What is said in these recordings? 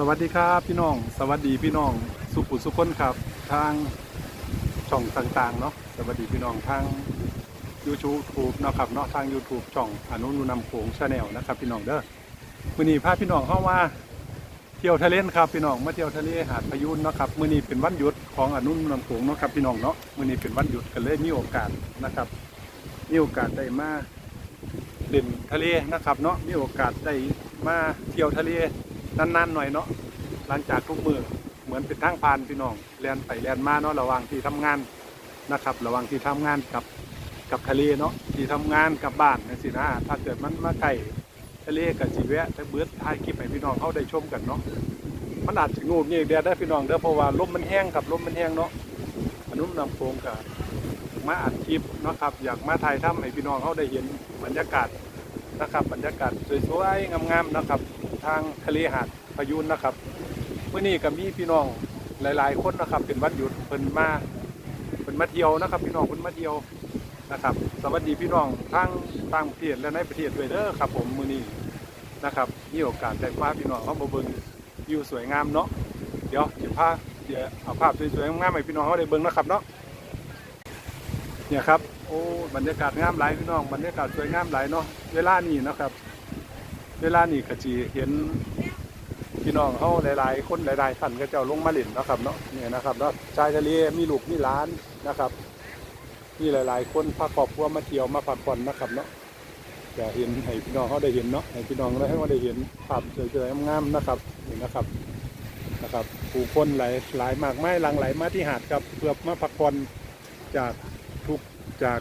สวัสดีครับพี่น้อง สวัสดีพี่น้องสุขุสุขคนครับ ทางช่องต่างๆเนาะสวัสดีพี่น้องทาง YouTube นะครับเนาะทาง YouTube ช่องอนุนุนำโขงชาแนลนะครับ พี่น้องเด้อมื้อนี้พาพี่น้องเข้ามาเที่ยวทะเลครับพี่น้องมาเที่ยวทะเลหาดพยูนเนาะครับมื้อนี้เป็นวันหยุดของอนุนุนำโขงเนาะครับพี่น้องเนาะมื้อนี้เป็นวันหยุดกันเลยมีโอกาสนะครับมีโอกาสได้มาเล่นทะเลนะครับเนาะมีโอกาสได้มาเที่ยวทะเล นานๆหน่อยเนาะหลังจากทุกมือเหมือนเป็นทางผ่านพี่น้องแลนไปแลนมาเนาะระหว่างที่ทำงานนะครับ ระหว่างที่ทำงานกับกับทะเลเนาะที่ทำงานกับบ้านนี่สินะถ้าเกิดมันมาไกลทะเลกับสิแวะแต่เบิดถ่ายคลิปให้พี่น้องเขาได้ชมกันเนาะมันอาจจะงูนี่เดียได้พี่น้องเด้อเพราะว่าลมมันแห้งครับลมมันแห้งเนาะอนุมนำโพงกับมาอัดคลิปนะครับอยากมาถ่ายทำให้พี่น้องเขาได้เห็นบรรยากาศ นะครับ บรรยากาศสวยๆงามๆนะครับ ทางทะเลหาดพายุนนะครับเมื่อนี้ก็มีพี่น้องหลาย ๆ คนนะครับ เป็นวันหยุดเพิ่นมาเพิ่นมาเที่ยวนะครับ พี่น้องเพิ่นมาเที่ยวนะครับ สวัสดีพี่น้องทั้งต่างประเทศและในประเทศด้วยเด้อครับ ผมมื้อนี้นะครับมีโอกาสได้พาพี่น้องเขามาเบิ่งวิวสวยงามเนาะเดี๋ยวสิพาเดี๋ยวเอาภาพสวยๆงามๆให้พี่น้องเขาได้เบิ่งนะครับเนาะ เนี่ยครับโอ้บรรยากาศงามหลายพี่น้องบรรยากาศสวยงามหลายเนาะเวลานี้นะครับ เวลานี่ก็จีเห็นพี่น้องเขาหลายๆ คนหลายๆท่านก็จ้าลงมาเล่นนะครับเนาะเนี่ยนะครับเนาะชายทะเลมีลูกมีหลานนะครับมีหลาย ๆ คนพาครอบครัวมาเที่ยวมาพักผ่อนนะครับเนาะจะเห็นให้พี่น้องเขาได้เห็นเนาะให้พี่น้องได้ให้เขาได้เห็นภาพสวยๆงามๆนะครับนี่นะครับนะครับผู้คนหลายหลายมากไม้หลังไหลมาที่หาดครับเพื่อมาพักผ่อนจาก จาก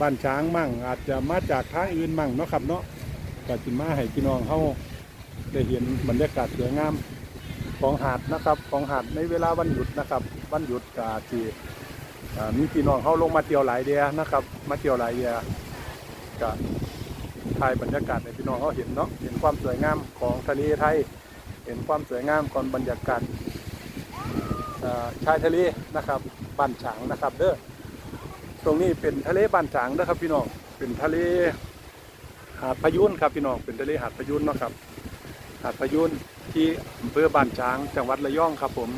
บ้านช้างมั่ง อาจจะมาจากทางอื่นมั่งเนาะครับเนาะก็จิมาให้พี่น้องเขาได้เห็นบรรยากาศสวยงามของหาดนะครับ ของหาดในเวลาวันหยุดนะครับวันหยุดกาจีมีพี่น้องเขาลงมาเที่ยวหลายเดียนะครับ มาเที่ยวหลายเดียก็ถ่ายบรรยากาศให้พี่น้องเขาเห็นเนาะเห็นความสวยงามของทะเลไทย เห็นความสวยงามของบรรยากาศชายทะเลนะครับบ้านฉางนะครับเด้อ ตรงนี้เป็นทะเลบ้านฉางนะครับพี่น้องเป็นทะเลหาดพยุนครับพี่น้องเป็นทะเลหาดพยุนเนาะครับหาดพยุนที่อำเภอบ้านช้างจังหวัดระยองครับผม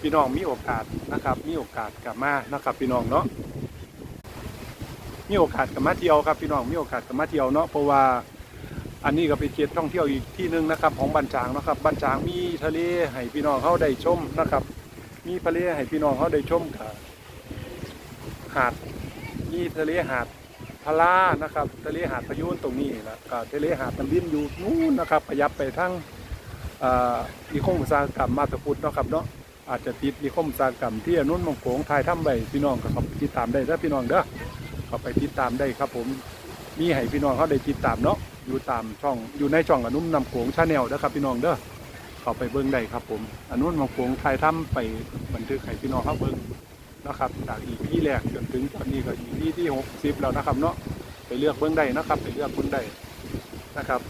พี่น้องมีโอกาสนะครับ มีโอกาสกลับมานะครับ พี่น้องเนาะมีโอกาสกลับมาเที่ยวครับพี่น้องมีโอกาสกลับมาเที่ยวเนาะเพราะว่าอันนี้ก็เป็นเขตท่องเที่ยวอีกที่หนึ่งนะครับ ของบ้านช้างนะครับบ้านช้างมีทะเลให้พี่น้องเขาได้ชมนะครับ มีทะเลให้พี่น้องเขาได้ชมกับหาด มีทะเลหาดพารานะครับ ทะเลหาดพยูนตรงนี้นะก็ทะเลหาดมันบินอยู่นู้นนะครับขยับไปทั้งอ่านิคมอุตสาหกรรมมาตพุทธนะครับเนาะอาจจะติดนิคมอุตสาหกรรมที่อนุนมังโขงทายถ้ำใบพี่น้องก็เข้าไปติดตามได้ถ้าพี่น้องเด้อเข้าไปติดตามได้ครับ ผมมีให้พี่น้องเขาได้ติดตามเนาะอยู่ตามช่องอยู่ในช่องอนุนนำโขงชาแนลเด้อครับพี่น้องเด้อเข้าไปเบิ่งได้ครับ ผมอนุนมังโขงทายถ้ำไปบันทึกให้พี่น้องเขาเบิ่ง นะครับจากอีพีแรกจนถึงตอนนี้ก็อีพีที่หกสิบแล้วนะครับเนาะไปเลือกเบื้องใดนะครับ ไปเลือกเบื้องใดนะครับ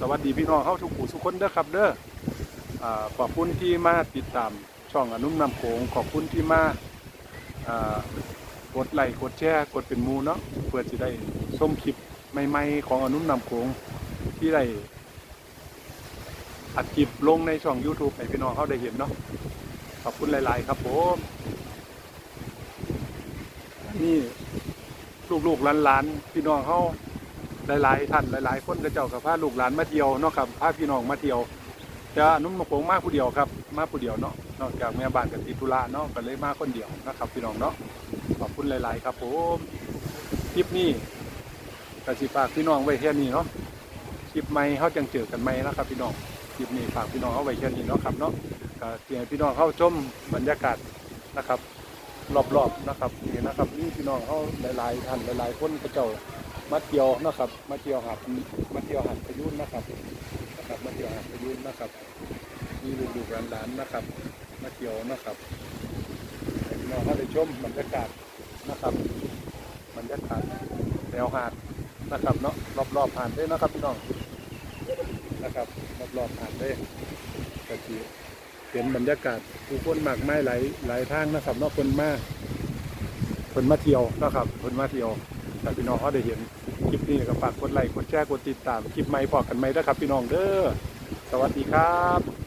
สวัสดีพี่น้องเข้าทุกผู้ทุกคนเด้อครับเด้ออขอบคุณที่มาติดตามช่องอนุ่มนำโขงขอบคุณที่มากดไลค์กดแชร์กดเป็นมูเนาะเพื่อจะได้ส้มคลิปใหม่ๆของอนุ่มนำโขงที่ได้อัดคลิปลงในช่อง YouTube ให้พี่น้องเขาได้เห็นเนาะขอบคุณหลาย ๆ ครับผม นี่ลูกๆหลานๆพี่น้องเขาหลายๆท่านหลายๆ คนก็เจ้ากับพาลูกหลานมาเที่ยวเนาะครับพาพี่น้องมาเที่ยวแต่อนุ่มมาโขงมาผู้เดียวครับ มาผู้เดียวเนาะนอกจากแม่บ้านกับติดธุระเนาะก็เลยมาคนเดียวนะครับ พี่น้องเนาะขอบคุณหลาย ๆ ครับผมคลิปนี้กสิฝากพี่น้องไว้แค่นี้เนาะคลิปใหม่เขาจังเจอกันใหมนะครับพี่น้องคลิปนี้ฝากพี่น้องเขาไว้แค่นี้เนาะครับเนาะก็เพียงพี่น้องเข้าชมบรรยากาศนะครับ รอบๆนะครับนี่นะครับนี่พี่น้องเขาหลายๆท่านหลายๆคนก็เจ้ามาเที่ยวนะครับ มาเที่ยวหาดมาเที่ยวหาดพะยุนนะครับนะครับมาเที่ยวหาดพะยุนนะครับมีลูกๆหลานๆนะครับ มาเที่ยวนะครับพี่น้องเขาได้ชมบรรยากาศนะครับบรรยากาศแนวหาดนะครับเนาะรอบๆหาดด้นะครับพี่น้องนะครับรอบๆหาดด้ก็คือ เห็นบรรยากาศผู้คนมากมายหลายหลายทางนะครับนอกคนมากคนมาเที่ยวนะครับคนมาเที่ยวแต่พี่น้องเขาได้เห็นคลิปนี้ก็ฝากกดไลค์กดแชร์กดติดตามคลิปใหม่บอกันไหมนะครับพี่น้องเด้อสวัสดีครับ